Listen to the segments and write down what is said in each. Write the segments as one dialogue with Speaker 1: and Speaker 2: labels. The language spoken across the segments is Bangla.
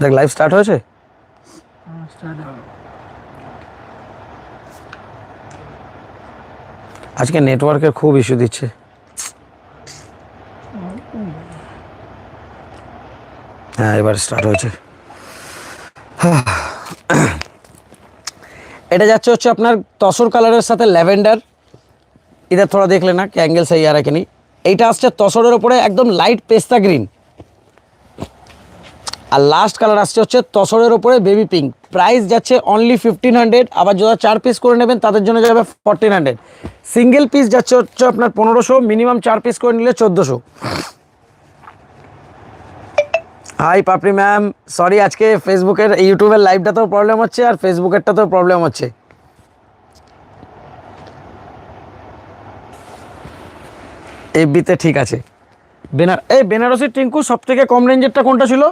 Speaker 1: দেখ লাইভ স্টার্ট হয়েছে আজকে নেটওয়ার্কের খুব ইস্যু দিচ্ছে হ্যাঁ এবার স্টার্ট হয়েছে এটা যাচ্ছে হচ্ছে আপনার তসর কালারের সাথে ল্যাভেন্ডার इधर थोड़ा देख लेना कि एंगल सही आ रहा है कि नहीं এইটা আসছে তসরের ওপরে একদম লাইট পেস্তা গ্রিন আর লাস্ট কালার আসছে হচ্ছে তসরের ওপরে বেবি পিঙ্ক প্রাইস যাচ্ছে অনলি ফিফটিন হান্ড্রেড আবার যারা চার পিস করে নেবেন, তাদের জন্য যাবে ফোরটিন হান্ড্রেড সিঙ্গেল পিস যাচ্ছে হচ্ছে আপনার পনেরোশো মিনিমাম চার পিস করে নিলে চোদ্দোশো। হাই পাপড়ি ম্যাম সরি আজকে ফেসবুকের ইউটিউবের লাইভটাতেও প্রবলেম হচ্ছে, আর ফেসবুকেরটা তো প্রবলেম হচ্ছে। এফবিতে ঠিক আছে। বেনার এই বেনারসি টিঙ্কু সব থেকে কম রেঞ্জেরটা কোনটা ছিল?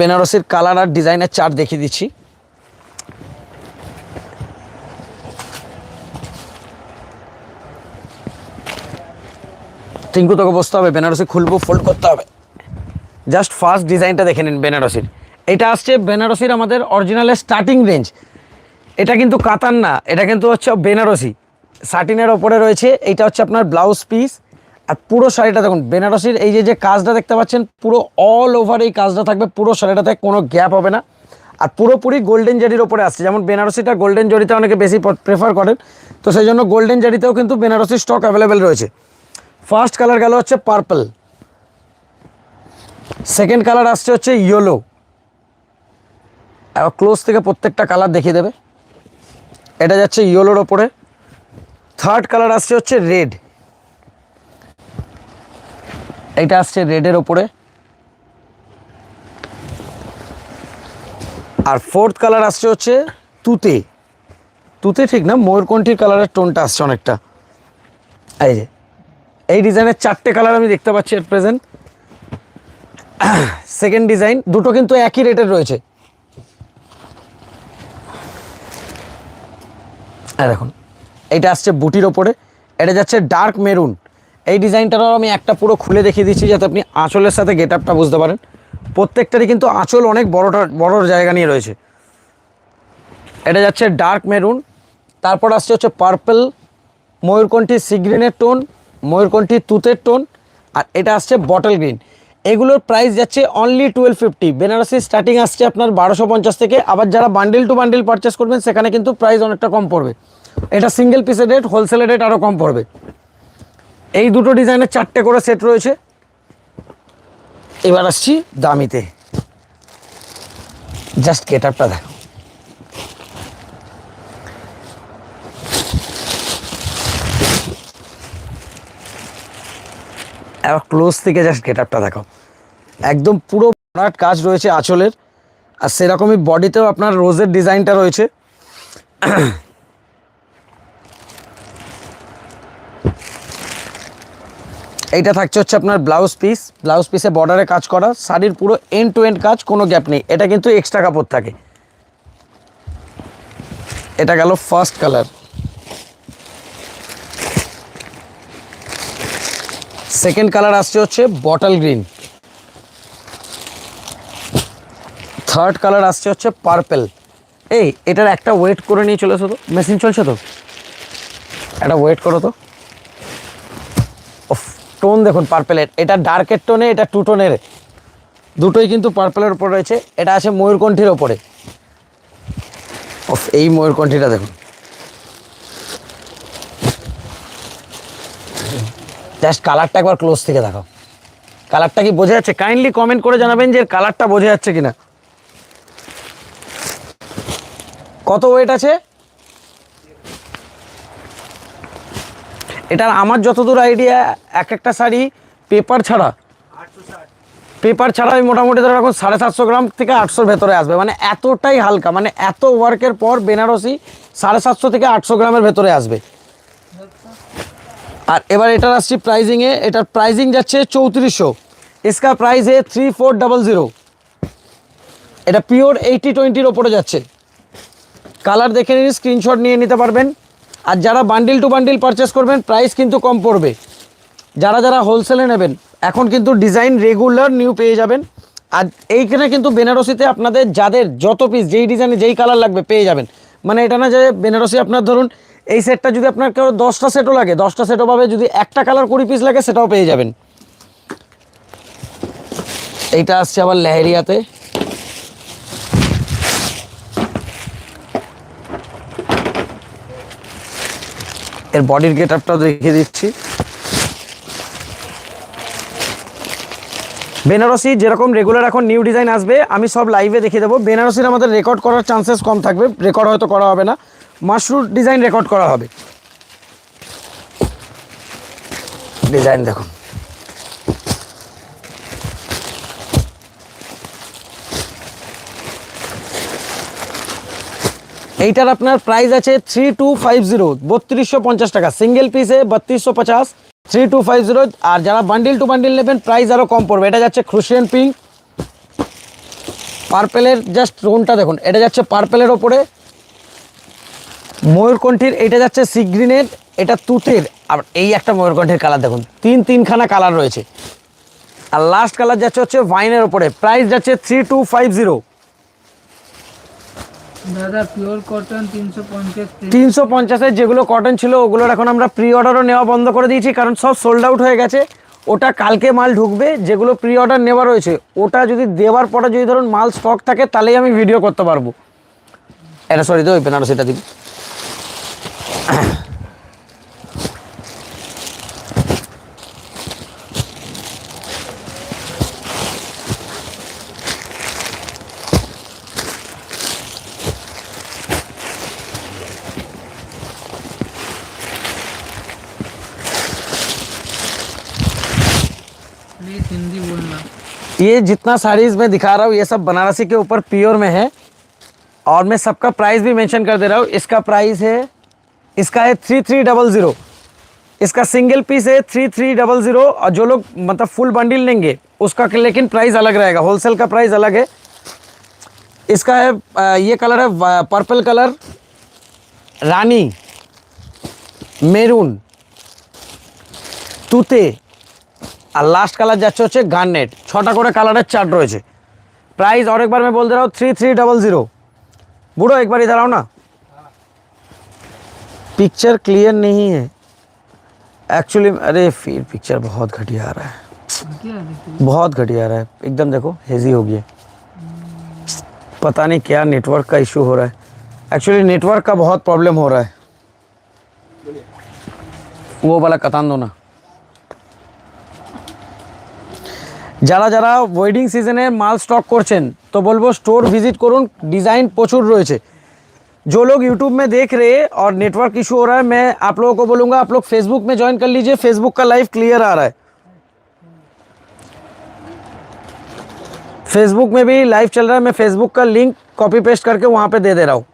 Speaker 1: বেনারসির কালার আর ডিজাইনের চার্ট দেখিয়ে দিচ্ছি। টিঙ্কু তোকে বসতে হবে, বেনারসি খুলবো ফোল্ড করতে হবে। জাস্ট ফার্স্ট ডিজাইনটা দেখে নিন বেনারসির। এটা আসছে বেনারসির আমাদের অরিজিনালের স্টার্টিং রেঞ্জ এটা কিন্তু কাতান না, এটা কিন্তু হচ্ছে বেনারসি। সাটিনের ওপরে রয়েছে এটা হচ্ছে আপনার ব্লাউজ পিস আর পুরো শাড়িটা দেখুন, বেনারসির এই যে যে কাজটা দেখতে পাচ্ছেন, পুরো অল ওভার এই কাজটা থাকবে, পুরো শাড়িটাতে কোনো গ্যাপ হবে না। আর পুরোপুরি গোল্ডেন জারির ওপরে আসছে। যেমন বেনারসিটা গোল্ডেন জরিতে অনেকে বেশি প্রেফার করেন। তো সেই জন্য গোল্ডেন জারিতেও কিন্তু বেনারসির স্টক অ্যাভেলেবেল রয়েছে। ফার্স্ট কালার গেল হচ্ছে পার্পল সেকেন্ড কালার আসছে হচ্ছে ইয়েলো ক্লোজ থেকে প্রত্যেকটা কালার দেখিয়ে দেবে। এটা যাচ্ছে ইয়েলোর ওপরে। থার্ড কালার আসছে হচ্ছে রেড এটা আসছে রেডের ওপরে। আর ফোর্থ কালার আসছে হচ্ছে তুতে। তুতে ঠিক না, ময়ূরকণ্ঠীর কালারের টোনটা আসছে অনেকটা। এই যে, এই ডিজাইনের চারটে কালার আমি দেখতে পাচ্ছি এর প্রেজেন্ট সেকেন্ড ডিজাইন দুটো কিন্তু একই রেটের রয়েছে। দেখুন, এটা আসছে বুটির ওপরে। এটা যাচ্ছে ডার্ক মেরুন এই ডিজাইনটারও আমি একটা পুরো খুলে দেখিয়ে দিচ্ছি যাতে আপনি আঁচলের সাথে গেট আপটা বুঝতে পারেন। প্রত্যেকটারই কিন্তু আঁচল অনেক বড়টা, বড় জায়গা নিয়ে রয়েছে। এটা যাচ্ছে ডার্ক মেরুন তারপর আসছে হচ্ছে পার্পেল ময়ূরকণ্ঠী সিগ্রিনের টোন ময়ূরকণ্ঠী তুতের টোন আর এটা আসছে বটল গ্রিন এগুলোর প্রাইস যাচ্ছে only twelve fifty Banarasi starting আসছে আপনার বারোশো পঞ্চাশ থেকে, আবার যারা বান্ডিল টু বান্ডিল পারচেস করবেন, সেখানে কিন্তু প্রাইস অনেকটা কম পড়বে। এটা সিঙ্গেল পিসের রেট হোলসেলের রেট আরও কম পড়বে। এই দুটো ডিজাইনের চারটে করে সেট রয়েছে। এবার আসছি দামিতে। জাস্ট গেট দেখো। এবার ক্লোজ থেকে জাস্ট গেট দেখো। একদম পুরো ভরাট কাজ রয়েছে আঁচলের। আর সেরকমই বডিতেও আপনার রোজের ডিজাইনটা রয়েছে। এইটা থাকছে হচ্ছে আপনার ব্লাউজ পিস ব্লাউজ পিসে বর্ডারে কাজ করা, শাড়ির পুরো এন্ড টু এন্ড কাজ, কোনো গ্যাপ নেই। এটা কিন্তু এক্সট্রা কাপড় থাকে। এটা গেল ফার্স্ট কালার সেকেন্ড কালার আসছে হচ্ছে বটল গ্রিন থার্ড কালার আসছে হচ্ছে পার্পেল এই, এটার একটা ওয়েট করে নিয়ে চলে এসো তো? মেশিন চলছে তো? একটা ওয়েট করো তো। টোন দেখুন পার্পেলের, এটা ডার্কের টোনে, এটা টু টোনের। দুটোই কিন্তু পার্পেলের উপর রয়েছে, এটা আছে ময়ূরকণ্ঠীর ওপরে এই ময়ূরকণ্ঠীটা দেখুন। জাস্ট কালারটা একবার ক্লোজ থেকে দেখো কালারটা কি বোঝা যাচ্ছে? কাইন্ডলি কমেন্ট করে জানাবেন যে কালারটা বোঝা যাচ্ছে কিনা। কত ওয়েট আছে? এটার আমার যতদূর আইডিয়া এক একটা শাড়ি পেপার ছাড়া। পেপার ছাড়া আমি মোটামুটি ধরো এখন সাড়ে সাতশো গ্রাম থেকে আটশোর ভেতরে আসবে। মানে এতটাই হালকা মানে এত ওয়ার্কের পর বেনারসি সাড়ে সাতশো থেকে আটশো গ্রামের ভেতরে আসবে। আর এবার এটার আসছি প্রাইজিংয়ে এটার প্রাইজিং যাচ্ছে চৌত্রিশশো। ইসকা প্রাইস এ থ্রি ফোর ডাবল জিরো এটা পিওর এইটি টোয়েন্টির ওপরে যাচ্ছে। কালার দেখে নিন স্ক্রিনশট নিয়ে নিতে পারবেন। আর যারা বান্ডিল টু বান্ডিল পারচেস করবেন প্রাইস কিন্তু কম পড়বে। যারা যারা হোলসেলে নেবেন, এখন কিন্তু ডিজাইন রেগুলার নিউ পেয়ে যাবেন। আর এইখানে কিন্তু বেনারসিতে আপনাদের যাদের যত পিস যেই ডিজাইনে যেই কালার লাগবে পেয়ে যাবেন। মানে এটা না যে বেনারসি আপনার ধরুন, এই সেটটা যদি আপনার কেউ দশটা সেটও লাগে, দশটা সেটও পাবে যদি একটা কালার কুড়ি পিস লাগে, সেটাও পেয়ে যাবেন। এইটা আসছে আবার লেহেরিয়াতে। এর বডির গেট আপটাও দেখিয়ে দিচ্ছি। বেনারসি যেরকম রেগুলার এখন নিউ ডিজাইন আসবে, আমি সব লাইভে দেখিয়ে দেবো। বেনারসির আমাদের রেকর্ড করার চান্সেস কম থাকবে রেকর্ড হয়তো করা হবে না। মাশরুট ডিজাইন রেকর্ড করা হবে। ডিজাইন দেখুন। এইটার আপনার প্রাইস আছে থ্রি টু ফাইভ জিরো বত্রিশশো পঞ্চাশ টাকা। সিঙ্গেল পিসে বত্রিশশো পঞ্চাশ থ্রি টু ফাইভ জিরো আর যারা বান্ডিল টু বান্ডিল নেবেন প্রাইস আরও কম পড়বে। এটা যাচ্ছে ক্রুশিয়ান পিঙ্ক পার্পেলের জাস্ট টোনটা দেখুন, এটা যাচ্ছে পার্পেলের ওপরে। ময়ূরকণ্ঠীর, এটা যাচ্ছে সি গ্রিনের এটা তুতের। আর এই একটা ময়ূরকণ্ঠীর কালার দেখুন, তিন তিনখানা কালার রয়েছে। আর লাস্ট কালার যাচ্ছে হচ্ছে ওয়াইনের ওপরে। প্রাইস যাচ্ছে থ্রি টু ফাইভ জিরো
Speaker 2: দাদা পিওর কটন তিনশো পঞ্চাশ
Speaker 1: তিনশো পঞ্চাশের যেগুলো কটন ছিল ওগুলোর এখন আমরা প্রি অর্ডারও নেওয়া বন্ধ করে দিয়েছি কারণ সব সোল্ড আউট হয়ে গেছে। ওটা কালকে মাল ঢুকবে যেগুলো প্রি অর্ডার নেওয়া রয়েছে ওটা যদি দেওয়ার পরে যদি ধরুন মাল স্টক থাকে তাহলেই আমি ভিডিও করতে পারব। এটা সরি তো ওই বেনারসিটা দিবি। ये जितना साड़ीज मैं दिखा रहा हूँ, ये सब बनारसी के ऊपर प्योर में है। और मैं सबका प्राइस भी मेंशन कर दे रहा हूँ। इसका प्राइस है, इसका है थ्री थ्री डबल ज़ीरो। इसका सिंगल पीस है थ्री थ्री डबल ज़ीरो। और जो लोग मतलब फुल बंडल लेंगे, उसका लेकिन प्राइस अलग रहेगा। होलसेल का प्राइस अलग है। इसका है ये कलर है पर्पल कलर। रानी, मेरून, तूते। আর লাস্ট কালার যাচ্ছে হচ্ছে গার্নেট ছটা করে কালারের চার্ট রয়েছে প্রাইস और एक बार मैं बोल दे रहा हूँ थ्री थ्री डबल ज़ीरो बूढ़ो एक बार इधर आओ ना पिक्चर क्लियर नहीं है एक्चुअली अरे फिर पिक्चर बहुत घटिया आ रहा है
Speaker 2: क्या देखिए
Speaker 1: बहुत घटिया आ रहा है एकदम देखो हेजी हो गया पता नहीं क्या नेटवर्क का इशू हो रहा है एक्चुअली नेटवर्क का बहुत प्रॉब्लम हो रहा है वो वाला कतान दो ना जरा जरा वेडिंग सीजने माल स्टक कर तो बोलो स्टोर विज़िट कर डिज़ाइन प्रचुर रोचे जो लोग यूट्यूब में देख रहे हैं और नेटवर्क इशू हो रहा है, मैं आप लोगों को बोलूँगा, आप लोग फेसबुक में ज्वाइन कर लीजिए फेसबुक का लाइव क्लियर आ रहा है। फेसबुक में भी लाइव चल रहा है, मैं फेसबुक का लिंक कॉपी पेस्ट करके वहाँ पे दे दे रहा हूँ।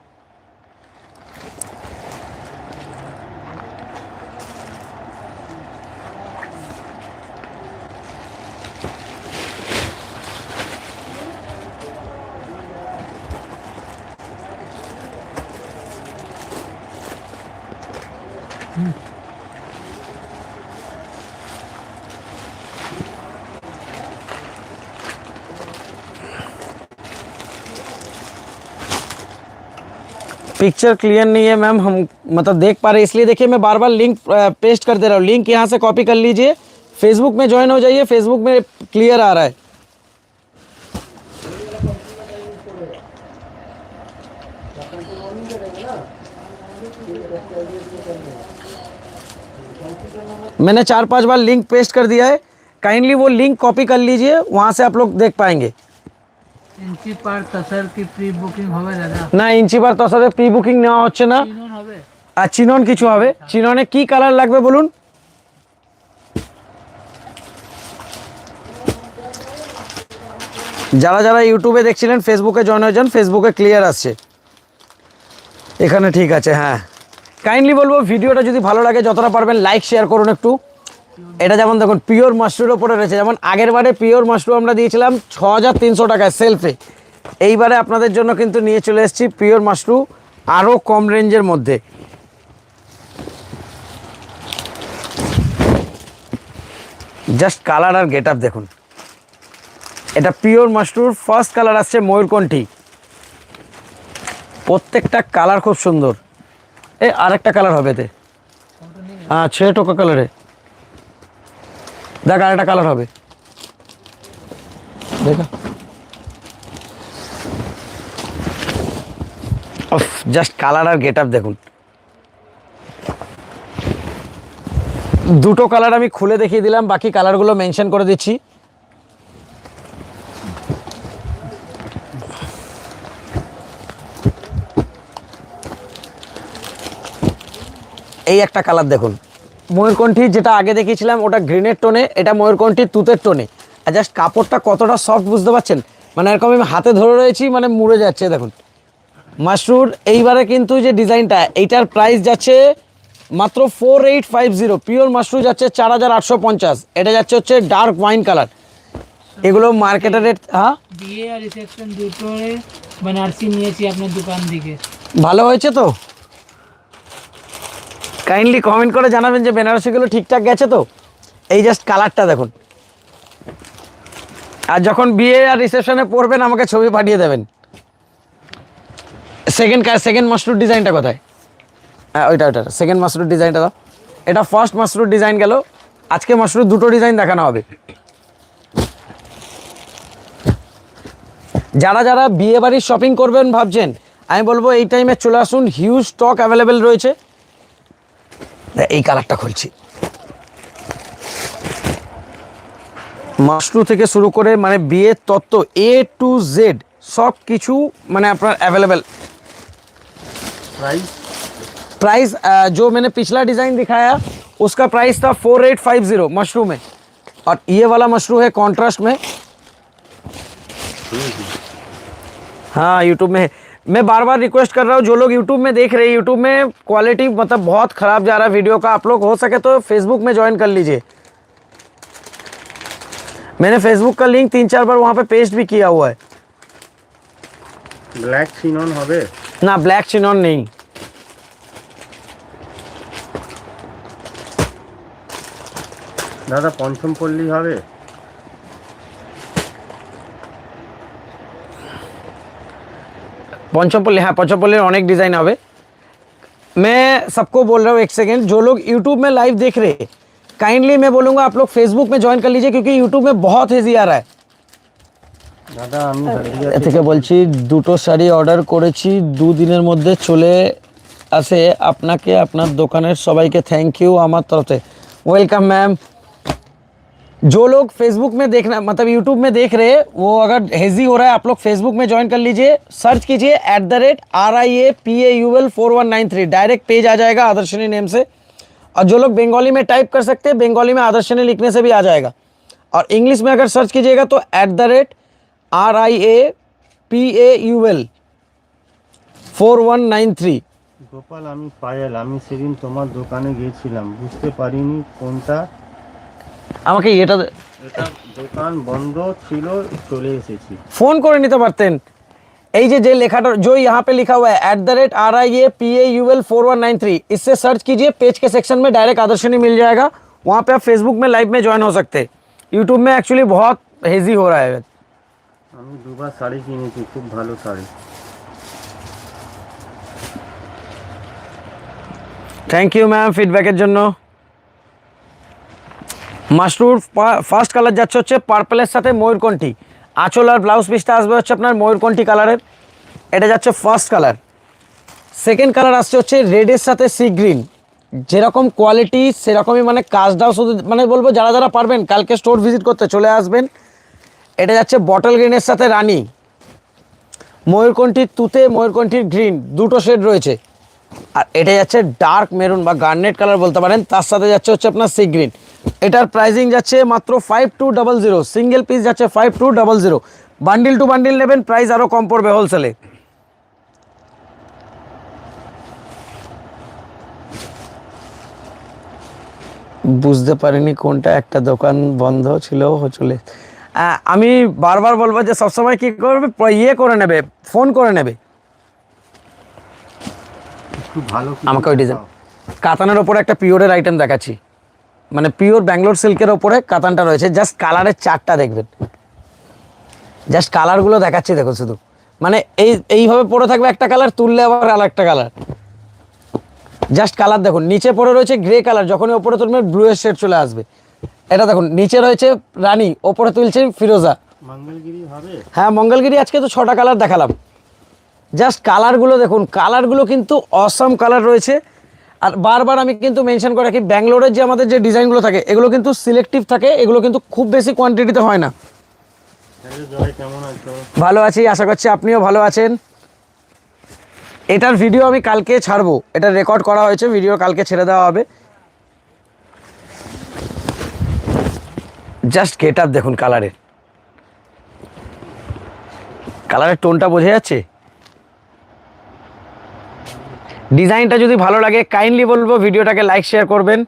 Speaker 1: पिक्चर क्लियर नहीं है मैम हम मतलब देख पा रहे इसलिए देखिए, मैं बार बार लिंक पेस्ट कर दे रहा। हूँ लिंक यहाँ से कॉपी कर लीजिए। फेसबुक में ज्वाइन हो जाइए। फेसबुक में क्लियर आ रहा है। मैंने चार पाँच बार लिंक पेस्ट कर दिया है। काइंडली वो लिंक कॉपी कर लीजिए। वहाँ से आप लोग देख पाएँगे।
Speaker 2: ইঞ্চি পার তাসার কি প্রি বুকিং হবে দাদা?
Speaker 1: না ইঞ্চি বার তোর সাথে প্রি বুকিং নেওয়া হচ্ছে না।
Speaker 2: চিনন হবে।
Speaker 1: আর চিনন কিছু হবে। চিননে কি কালার লাগবে বলুন? যারা যারা ইউটিউবে দেখছিলেন ফেসবুকে জয়েন হয়ে যান ফেসবুকে ক্লিয়ার আসছে এখানে ঠিক আছে হ্যাঁ। কাইন্ডলি বলব ভিডিওটা যদি ভালো লাগে যতটা পারবেন লাইক শেয়ার করুন একটু। এটা যেমন দেখুন পিওর মাশরুর ওপরে রয়েছে। যেমন আগের বারে পিওর মাশরু আমরা দিয়েছিলাম ছ হাজার তিনশো টাকায় সেলফে এইবারে আপনাদের জন্য কিন্তু নিয়ে চলে এসেছি পিওর মাশরু আরও কম রেঞ্জের মধ্যে। জাস্ট কালার আর গেট দেখুন। এটা পিওর মাশরুর ফার্স্ট কালার আসছে ময়ূরকণ্ঠী। প্রত্যেকটা কালার খুব সুন্দর। এ, আরেকটা কালার হবে এতে। হ্যাঁ ছে টোকা কালারে দেখ আরেকটা কালার হবে। দেখা। জাস্ট কালার আর গেট দেখুন। দুটো কালার আমি খুলে দেখিয়ে দিলাম, বাকি কালারগুলো মেনশন করে দিচ্ছি। এই একটা কালার দেখুন। ময়ূরকণ্ঠী যেটা আগে দেখিয়েছিলাম ওটা গ্রিনের টোনে এটা ময়ূরকণ্ঠীর তুতের টোনে আর জাস্ট কাপড়টা কতটা সফট বুঝতে পারছেন? মানে এরকম আমি হাতে ধরে রয়েছি মানে মুড়ে যাচ্ছে দেখুন। মাশরুর এইবারে কিন্তু যে ডিজাইনটা এইটার প্রাইস যাচ্ছে মাত্র four eight five zero pure Mashru যাচ্ছে চার হাজার আটশো পঞ্চাশ। এটা যাচ্ছে হচ্ছে ডার্ক ওয়াইন কালার এগুলো মার্কেটের রেট হ্যাঁ?
Speaker 2: বিয়ে আর রিসেপশন দুটোরে বেনারসি নিয়েছি আপনার দোকান থেকে
Speaker 1: ভালো হয়েছে তো? কাইন্ডলি কমেন্ট করে জানাবেন যে বেনারসিগুলো ঠিকঠাক গেছে তো? এই জাস্ট কালারটা দেখুন। আর যখন বিয়ে আর রিসেপশনে পড়বেন, আমাকে ছবি পাঠিয়ে দেবেন। সেকেন্ড সেকেন্ড মাস্টার ডিজাইনটা কোথায়? হ্যাঁ ওইটা ওইটা সেকেন্ড মাস্টার ডিজাইনটা দাও। এটা ফার্স্ট মাস্টার ডিজাইন গেল। আজকে মাস্টার দুটো ডিজাইন দেখানো হবে। যারা যারা বিয়ে বাড়ির শপিং করবেন ভাবছেন, আমি বলব এই টাইমে চলে আসুন। হিউজ স্টক অ্যাভেলেবেল রয়েছে। এই কালারটা খুলছি মাশরু থেকে শুরু করে মানে বিয়ের তত্ত্ব এ টু জেড সব কিছু মানে আপনার अवेलेबल
Speaker 3: प्राइस
Speaker 1: प्राइस अ, जो मैंने पिछला डिज़ाइन दिखाया उसका प्राइस था four eight five zero mushroom में और ये वाला मशरूम है कॉन्ट्रास्ट में हाँ यूट्यूब में है मैं बार बार रिक्वेस्ट कर रहा हूँ जो लोग यूट्यूब में देख रहे हैं यूट्यूब में क्वालिटी मतलब बहुत ख़राब जा रहा है वीडियो का आप लोग हो सके तो फेसबुक में ज्वाइन कर लीजिए मैंने फेसबुक का लिंक तीन चार बार वहाँ पे पेस्ट भी किया हुआ है
Speaker 3: ব্ল্যাক চিনন হবে
Speaker 1: ना ब्लैक चिनॉन नहीं
Speaker 3: দাদা পঞ্চম পল্লী হবে
Speaker 1: पंचमपल्ली हाँ पंचमपल्ली अनेक डिज़ाइन आवे। मैं सबको बोल रहा हूँ एक सेकेंड जो लोग यूट्यूब में लाइव देख रहे हैं काइंडली मैं बोलूँगा आप लोग फेसबुक में ज्वाइन कर लीजिए क्योंकि यूट्यूब में बहुत हेजी आ रहा है।
Speaker 3: দাদা আমি
Speaker 1: अर्डर कर दिन मध्य चले অর্ডার করেছি দুদিনের মধ্যে চলে আসে আপনাকে আপনার দোকানের সবাইকে থ্যাংক मैम जो लोग फेसबुक में देखना मतलब यूट्यूब में देख रहे हैं वो अगर हेजी हो रहा है आप लोग फेसबुक में ज्वाइन कर लीजिए सर्च कीजिए at the rate R I A P A U L four one nine three direct page आ जाएगा आदर्शनी नेम से और जो लोग बंगाली में टाइप कर सकते हैं बंगाली में आदर्शनी लिखने से भी आ जाएगा और इंग्लिश में अगर सर्च कीजिएगा तो at the rate R I A P A U L four one nine three
Speaker 3: Gopal আমি পায়েল আমি সেদিন তোমার দোকানে গিয়েছিলাম বুঝতে পারিনি কোনটা
Speaker 1: আমাকে এটা
Speaker 3: এটা দোকান বন্ধ ছিল চলে এসেছি
Speaker 1: फोन করে নিতে পারতেন এই যে যে লেখাটা जो यहाँ पे लिखा हुआ है at the rate R I A P A U L four one nine three इससे सर्च कीजिए पेज के सेक्शन में डायरेक्ट आदर्शनी मिल जाएगा वहाँ पे आप फेसबुक में लाइव में ज्वाइन हो सकते हैं यूट्यूब में एक्चुअली बहुत हेजी हो रहा है
Speaker 3: আমি দুবার শাড়ি কিনেছি খুব ভালো শাড়ি
Speaker 1: থ্যাংক ইউ ম্যাম ফিডব্যাকের জন্য মাশরুর ফার্স্ট কালার যাচ্ছে হচ্ছে পার্পলের সাথে ময়ূরকণ্ঠী আঁচল আর ব্লাউজ পিসটা আসবে হচ্ছে আপনার ময়ূরকণ্ঠী কালারের এটা যাচ্ছে ফার্স্ট কালার সেকেন্ড কালার আসছে হচ্ছে রেডের সাথে সি গ্রিন যেরকম কোয়ালিটি সেরকমই মানে কাজটাও শুধু মানে বলব যারা যারা পারবেন, কালকে স্টোর ভিজিট করতে চলে আসবেন। এটা যাচ্ছে বটল গ্রিনের সাথে রানী। ময়ূরকণ্ঠীর তুতে ময়ূরকণ্ঠীর গ্রিন দুটো শেড রয়েছে। আর এটা যাচ্ছে ডার্ক মেরুন বা গার্নেট কালার বলতে পারেন, তার সাথে যাচ্ছে হচ্ছে আপনার সি গ্রিন এটার প্রাইসিং যাচ্ছে মাত্র five two double zero single piece যাচ্ছে five two double zero bundle to bundle নেবেন প্রাইস আরও কম পড়বে হোলসেলে বুঝতে পারিনি কোনটা একটা দোকান বন্ধ ছিল চলে। আমি বারবার বলব যে সবসময় কি করবে ইয়ে করে নেবে ফোন করে নেবে।
Speaker 3: ভালো
Speaker 1: আমাকে ওই ডিজাইন কাতানের ওপরে একটা পিওরের আইটেম দেখাচ্ছি। মানে পিওর ব্যাঙ্গালোর সিল্কের ওপরে কাতানটা রয়েছে। জাস্ট কালারের চারটা দেখবেন। জাস্ট কালারগুলো দেখাচ্ছি দেখো শুধু। মানে এই এইভাবে পরে থাকবে একটা কালার তুললে আবার আর একটা কালার জাস্ট কালার দেখুন। নিচে পড়ে রয়েছে গ্রে কালার যখনই ওপরে তুলবে ব্লু এর শেড চলে আসবে। এটা দেখুন নিচে রয়েছে রানী ওপরে তুলছে ফিরোজা। হ্যাঁ মঙ্গলগিরি আজকে তো ছটা কালার দেখালাম। জাস্ট কালারগুলো দেখুন। কালারগুলো কিন্তু অসম কালার রয়েছে। আর বারবার আমি কিন্তু মেনশন করে রাখি, ব্যাঙ্গালোরের যে আমাদের যে ডিজাইনগুলো থাকে, এগুলো কিন্তু সিলেক্টিভ থাকে, এগুলো কিন্তু খুব বেশি কোয়ান্টিটিতে হয় না। ভালো আছি, আশা করছি আপনিও ভালো আছেন। এটার ভিডিও আমি কালকে ছাড়বো। এটা রেকর্ড করা হয়েছে ভিডিও কালকে ছেড়ে দেওয়া হবে। জাস্ট গেট দেখুন কালারের কালারের টোনটা বোঝা যাচ্ছে? ডিজাইনটা যদি ভালো লাগে কাইন্ডলি বলব, ভিডিওটাকে লাইক শেয়ার করবেন।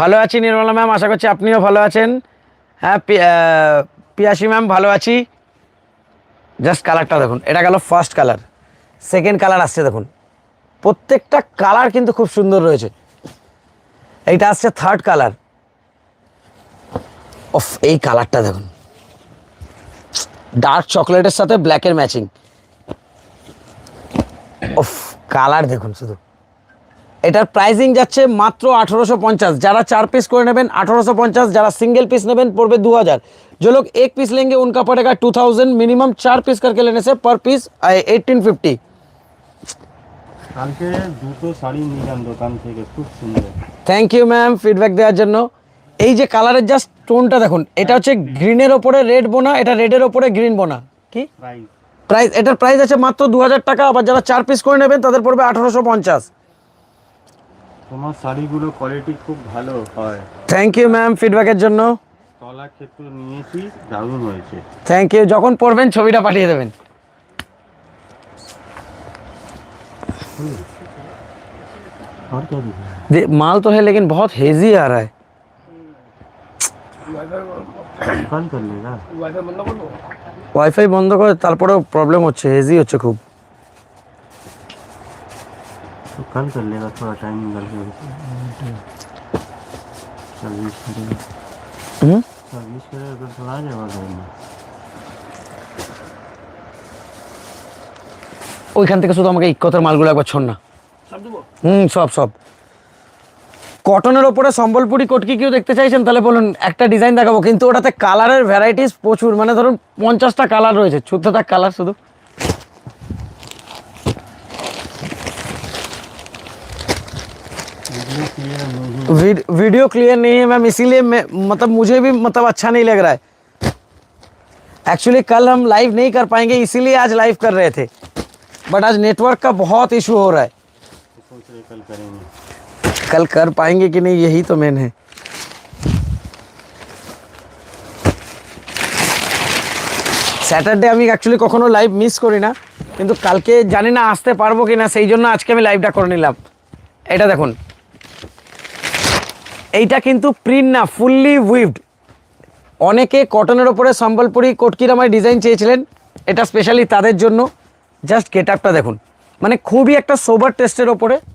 Speaker 1: ভালো আছি নির্মলা ম্যাম, আশা করছি আপনিও ভালো আছেন। হ্যাঁ পিয়াসি ম্যাম, ভালো আছি। জাস্ট কালারটা দেখুন, এটা গেল ফার্স্ট কালার সেকেন্ড কালার আসছে, দেখুন। প্রত্যেকটা কালার কিন্তু খুব সুন্দর রয়েছে। এইটা আসছে থার্ড কালার অফ এই কালারটা দেখুন। ডার্ক চকলেটের সাথে ব্ল্যাকের ম্যাচিং অফ কালার দেখুন শুধু। এটার প্রাইসিং যাচ্ছে মাত্র আঠেরোশো পঞ্চাশ। যারা চার পিস করে নেবেন আঠেরোশো পঞ্চাশ। যারা সিঙ্গেল পিস নেবেন পড়বে দু হাজার যে লোক এক পিস লেঙ্গে উনকা पड़ेगा টু थाउजेंड মিনিমাম চার পিস करके लेने পার পিস पीस ফিফটি
Speaker 3: কালকে দুটো শাড়ি নিলাম দোকান থেকে খুব সুন্দর।
Speaker 1: থ্যাংক ইউ ম্যাম ফিডব্যাক দেওয়ার জন্য। এই যে কালারের জাস্ট টোনটা দেখুন এটা হচ্ছে গ্রিনের ওপরে রেড বোনা এটা রেডের ওপরে গ্রিন বোনা কি
Speaker 3: প্রাইস
Speaker 1: প্রাইস এটার প্রাইস আছে মাত্র দু হাজার টাকা আবার যারা চার পিস করে নেবেন তাদের পড়বে আঠারোশো পঞ্চাশ
Speaker 3: তোমার শাড়িগুলো কোয়ালিটি খুব ভালো হয়
Speaker 1: থ্যাংক ইউ ম্যাম ফিডব্যাকের জন্য
Speaker 3: তলা ক্ষেত্র নিয়েছি দারুণ হয়েছে
Speaker 1: থ্যাংক ইউ যখন পড়বেন ছবিটা পাঠিয়ে দেবেন
Speaker 3: और क्या दिखा
Speaker 1: दे- माल तो है लेकिन बहुत हेजी आ रहा है
Speaker 3: कल कर लेगा
Speaker 1: ওয়াইফাই বন্ধ করে তারপরেও প্রবলেম হচ্ছে হেজি হচ্ছে খুব
Speaker 3: तो कल कर लेगा थोड़ा टाइम निकल के सर्विस करेगा
Speaker 1: হুম
Speaker 3: सर्विस करेगा तो थोड़ा आ जाएगा घर में
Speaker 1: ওইখান থেকে শুধু আমাকে ইকতের মালগুলো একবার ছড় না হুম সব সব কটনের ওপরে সম্বলপুরি কটকি কেউ দেখতে চাইছেন তাহলে বলুন একটা ডিজাইন দেখাবো কিন্তু ওটাতে কালারের ভ্যারাইটিস প্রচুর মানে ধরুন পঞ্চাশটা কালার রয়েছে চোদ্দটা কালার শুধু
Speaker 3: वीडियो क्लियर नहीं
Speaker 1: वीड, वीडियो क्लियर नहीं है मैम इसीलिए मैं मतलब मुझे भी मतलब अच्छा नहीं लग रहा है एक्चुअली कल हम लाइव नहीं कर पाएंगे इसीलिए आज लाइव कर रहे थे बट आज नेटवर्क का बहुत इशू हो रहा है
Speaker 3: सोच रहे कल करेंगे
Speaker 1: कल कर पाएंगे कि नहीं यही तो मेन है স্যাটারডে আমি অ্যাকচুয়ালি কখনো লাইভ মিস করি না কিন্তু কালকে জানি না আসতে পারবো কি না সেই জন্য আজকে আমি লাইভটা করে নিলাম এটা দেখুন এইটা কিন্তু প্রিন্ট না ফুললি উইভড অনেকে কটনের ওপরে সম্বলপুরি কটকিরামায় ডিজাইন চেয়েছিলেন এটা স্পেশালি তাদের জন্য জাস্ট গেট আপটা দেখুন মানে খুবই একটা সোবার টেস্টের ওপরে এই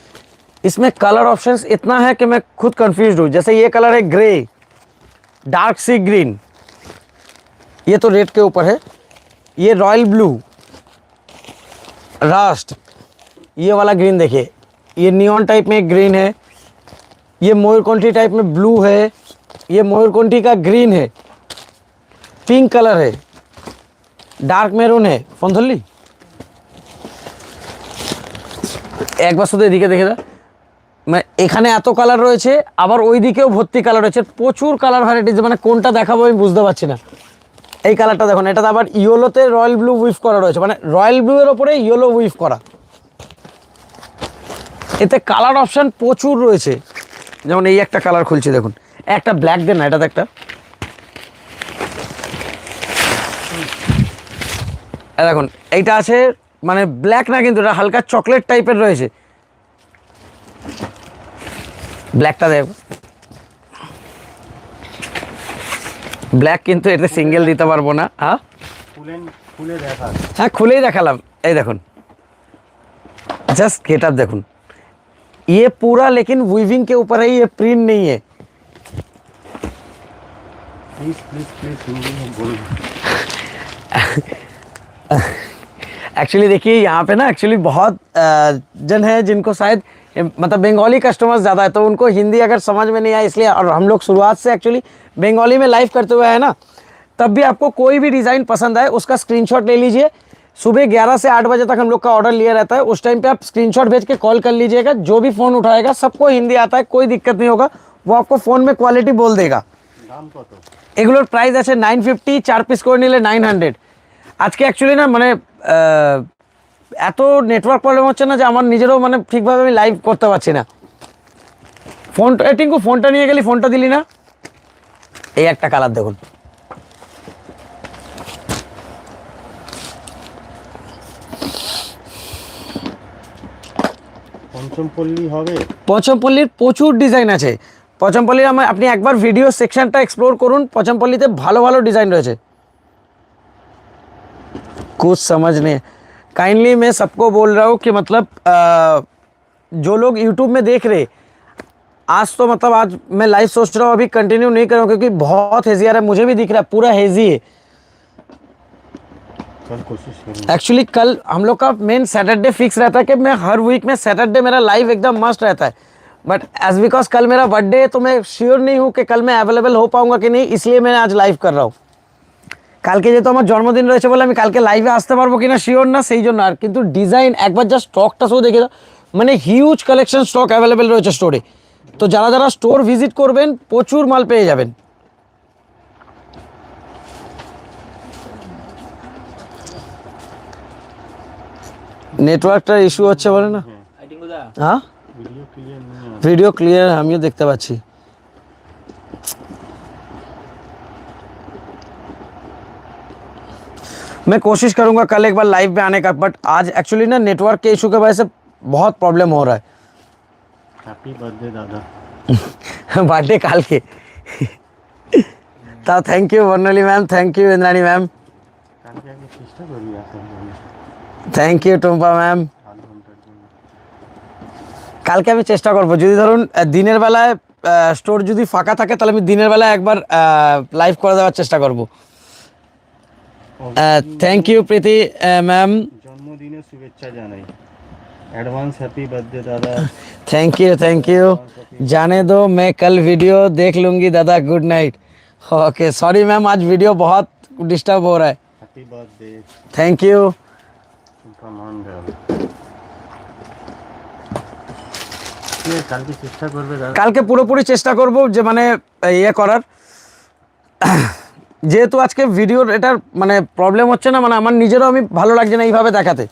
Speaker 1: इसमें कलर ऑप्शंस इतना है कि मैं खुद कंफ्यूज हूँ जैसे ये कलर है ग्रे डार्क सी ग्रीन ये तो रेड के ऊपर है ये रॉयल ब्लू रास्ट ये वाला ग्रीन देखिए ये नियॉन टाइप में ग्रीन है ये मयूरकंठी टाइप में ब्लू है ये मयूरकंठी का ग्रीन है पिंक कलर है ডার্ক মেরুন হে ফোন ধরলি একবার শুধু এদিকে দেখে দা মানে এখানে এত কালার রয়েছে, আবার ওই দিকেও ভর্তি কালার রয়েছে। প্রচুর কালার ভ্যারাইটিস মানে কোনটা দেখাবো আমি বুঝতে পারছি না। এই কালারটা দেখুন, এটাতে আবার ইয়েলোতে রয়্যাল ব্লু উইফ করা রয়েছে। মানে রয়্যাল ব্লু এর ওপরে ইয়েলো উইফ করা। এতে কালার অপশন প্রচুর রয়েছে। যেমন এই একটা কালার খুলছি, দেখুন। একটা ব্ল্যাক দেন না একটা। দেখুন, এইটা আছে মানে ব্ল্যাক না, কিন্তু এটা হালকা চকলেট টাইপের রয়েছে। ব্ল্যাকটা দেখ ব্ল্যাক কিন্তু এতে সিঙ্গেল দিতে পারবো না হ্যাঁ
Speaker 3: খুলে খুলে দেখা
Speaker 1: হ্যাঁ খুলেই দেখালাম এই দেখুন जस्ट गेट अप देखुन ये पूरा लेकिन वीविंग के ऊपर है ये प्रिंट नहीं है
Speaker 3: প্লিজ প্লিজ প্লিজ হিন্দি में बोलो
Speaker 1: एक्चुअली देखिए यहाँ पे ना एक्चुअली बहुत अ, जन है जिनको शायद अ, मतलब बंगाली कस्टमर्स ज़्यादा है तो उनको हिंदी अगर समझ में नहीं आए इसलिए और हम लोग शुरुआत से एक्चुअली बंगाली में लाइव करते हुए है ना तब भी आपको कोई भी डिज़ाइन पसंद आए उसका स्क्रीनशॉट ले लीजिए सुबह 11 से 8 बजे तक हम लोग का ऑर्डर लिया रहता है उस टाइम पे आप स्क्रीनशॉट भेज के कॉल कर लीजिएगा जो भी फ़ोन उठाएगा सबको हिंदी आता है कोई दिक्कत नहीं होगा वो आपको फ़ोन में क्वालिटी बोल देगा
Speaker 3: দাম কত
Speaker 1: এগুলোর প্রাইস আছে নাইন ফিফটি চার পিস করে নিলে নাইন হান্ড্রেড আজকে অ্যাকচুয়ালি না মানে আহ, এত নেটওয়ার্ক প্রবলেম হচ্ছে না যে আমার নিজেরও মানে ঠিকভাবে আমি লাইভ করতে পারছি না। ফোনটা টিঙ্কু ফোনটা নিয়ে গেলি ফোনটা দিলি না? এই একটা কালার দেখুন।
Speaker 3: হবে?
Speaker 1: পঞ্চমপল্লীর প্রচুর ডিজাইন আছে। পঞ্চমপল্লীর আমার আপনি একবার ভিডিও সেকশনটা এক্সপ্লোর করুন। পঞ্চমপল্লীতে ভালো ভালো ডিজাইন রয়েছে। কুচ সমাজ নেই। काइंडली मैं सबको बोल रहा हूँ कि मतलब अ, जो लोग यूट्यूब में देख रहे आज तो मतलब आज मैं लाइव सोच रहा हूँ अभी कंटिन्यू नहीं कर करूँ क्योंकि बहुत हेजी आ रहा है मुझे भी दिख रहा है पूरा हेजी है। एक्चुअली कल हम लोग का मेन सैटरडे फिक्स रहता है कि मैं हर वीक में सैटरडे मेरा लाइव एकदम मस्ट रहता है। बट एज बिकॉज़ कल मेरा बर्थडे है तो मैं श्योर नहीं हूँ कि कल मैं अवेलेबल हो पाऊँगा कि नहीं इसलिए मैं आज लाइव कर रहा हूँ। কালকে যেহেতু আমার জন্মদিন রয়েছে বলে আমি কালকে লাইভে আসতে পারব কিনা শিওর না সেই জন্য আর কিন্তু ডিজাইন একবার যা স্টকটা শুধু দেখে মানে হিউজ কালেকশন স্টক অ্যাভেলেবেল রয়েছে স্টোরে তো যারা যারা স্টোর ভিজিট করবেন প্রচুর মাল পেয়ে যাবেন। নেটওয়ার্কটার ইস্যু হচ্ছে বলে না? হ্যাঁ?
Speaker 3: ভিডিও ক্লিয়ার
Speaker 1: ভিডিও ক্লিয়ার আমিও দেখতে পাচ্ছি। मैं कोशिश करूंगा कल एक बार लाइव में आने का बट आज एक्चुअली ना नेटवर्क के इशू की वजह से बहुत प्रॉब्लम हो रहा
Speaker 3: হ্যাপি বার্থডে দাদা
Speaker 1: है बर्थडे काल के তা thank you Barnali ma'am thank you Indrani ma'am
Speaker 3: কালকে আগে চেষ্টা করবি আসার জন্য
Speaker 1: থ্যাংক ইউ টুম্পা ম্যাম
Speaker 3: আধ ঘন্টার জন্য
Speaker 1: কালকে আমি চেষ্টা করব যদি ধরুন আহ, দিনের বেলায় স্টোর যদি ফাঁকা থাকে তাহলে আমি দিনের বেলায় একবার লাইভ করে দেওয়ার চেষ্টা করব থ্যাংক ইউ প্রীতি ম্যাম
Speaker 3: জন্মদিনের শুভেচ্ছা জানাই অ্যাডভান্স হ্যাপি বার্থডে দাদা
Speaker 1: थैंक यू थैंक यू जाने दो मैं कल वीडियो देख लूंगी दादा good night okay sorry ma'am आज वीडियो बहुत डिस्टर्ब हो रहा है
Speaker 3: happy birthday
Speaker 1: thank you
Speaker 3: Mondal কালকে চেষ্টা করবে দাদা
Speaker 1: কালকে পুরোপুরি চেষ্টা করব যে মানে ইয়ে করার যেহেতু আজকে ভিডিওর এটার মানে প্রবলেম হচ্ছে না মানে আমার নিজেরও আমি ভালো লাগছে না এইভাবে দেখাতে।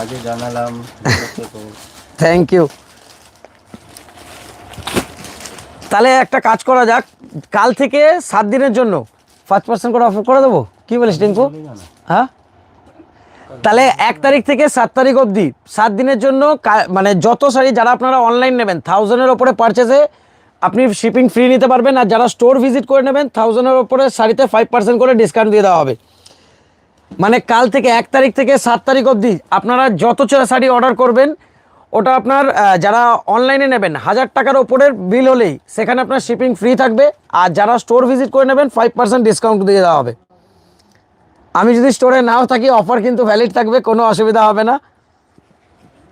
Speaker 3: আগে জানালাম।
Speaker 1: থ্যাংক ইউ তাহলে একটা কাজ করা যাক কাল থেকে সাত দিনের জন্য পাঁচ পার্সেন্ট করে অফার করে দেবো? কি বলিস টিঙ্কু হ্যাঁ? তাহলে এক তারিখ থেকে সাত তারিখ অবধি সাত দিনের জন্য মানে যত শাড়ি যারা আপনারা অনলাইন নেবেন থাউজেন্ডের ওপরে পারচেসে আপনি শিপিং ফ্রি নিতে পারবেন আর যারা স্টোর ভিজিট করে নেবেন থাউজেন্ডের ওপরে শাড়িতে ফাইভ পার্সেন্ট করে ডিসকাউন্ট দিয়ে দেওয়া হবে। মানে কাল থেকে এক তারিখ থেকে সাত তারিখ অবধি আপনারা যত শাড়ি অর্ডার করবেন, ওটা আপনার যারা অনলাইনে নেবেন, হাজার টাকার ওপরের বিল হলেই সেখানে আপনার শিপিং ফ্রি থাকবে আর যারা স্টোর ভিজিট করে নেবেন ফাইভ পার্সেন্ট ডিসকাউন্ট দিয়ে দেওয়া হবে। আমি যদি স্টোরে নাও থাকি অফার কিন্তু ভ্যালিড থাকবে, কোনো অসুবিধা হবে না।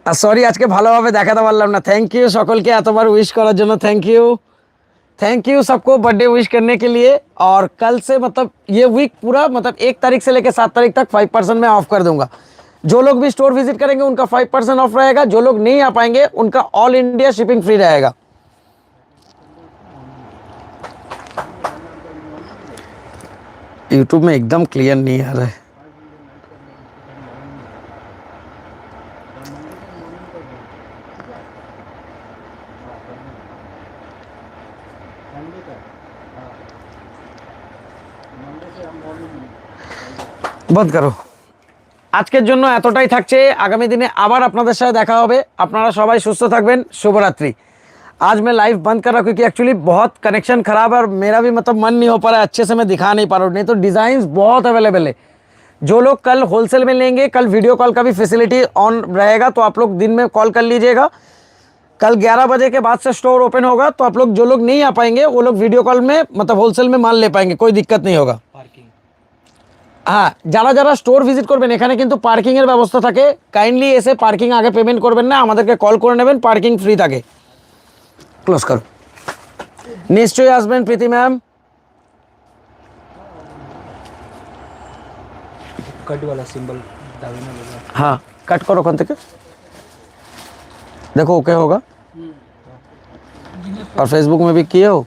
Speaker 1: আর সরি আজকে ভালোভাবে দেখাতে পারলাম না থ্যাংক ইউ সকলকে এতবার উইশ করার জন্য থ্যাংক ইউ थैंक यू सबको बर्थडे विश करने के लिए और कल से मतलब ये वीक पूरा मतलब एक तारीख से लेकर सात तारीख तक फाइव परसेंट मैं ऑफ कर दूंगा जो लोग भी स्टोर विजिट करेंगे उनका फाइव परसेंट ऑफ रहेगा जो लोग नहीं आ पाएंगे उनका ऑल इंडिया शिपिंग फ्री रहेगा यूट्यूब में एकदम क्लियर नहीं आ रहा है বন্ধ করো আজকের জন্য এতটাই থাকছে আগামী দিনে আবার আপনাদের সাথে দেখা হবে আপনারা সবাই সুস্থ থাকবেন শুভরাত্রি आज मैं लाइव बंद कर रहा हूँ क्योंकि एक्चुअली बहुत कनेक्शन खराब है और मेरा भी मतलब मन नहीं हो पा रहा है अच्छे से मैं दिखा नहीं पा रहा हूँ नहीं तो डिज़ाइंस बहुत अवेलेबल है जो लोग कल होलसेल में लेंगे कल वीडियो कॉल का भी फैसिलिटी ऑन रहेगा तो आप लोग दिन में कॉल कर लीजिएगा कल 11 बजे के बाद से स्टोर ओपन होगा तो आप लोग जो लोग नहीं आ पाएंगे वो लोग वीडियो कॉल में मतलब होलसेल में माल ले पाएंगे कोई दिक्कत नहीं होगा হ্যাঁ যারা যারা স্টোর ভিজিট করবেন এখানে কিন্তু পার্কিং এর ব্যবস্থা থাকে কাইন্ডলি এসে পার্কিং আগে পেমেন্ট করবেন না আমাদেরকে কল করে নেবেন পার্কিং ফ্রি থাকে ক্লোজ করো নিশ্চয়ই আসবেন প্রীতি ম্যাম
Speaker 4: कट वाला सिंबल दावे ना लगा
Speaker 1: हाँ कट करो ओखान থেকে देखो ओके होगा और फेसबुक में भी किए हो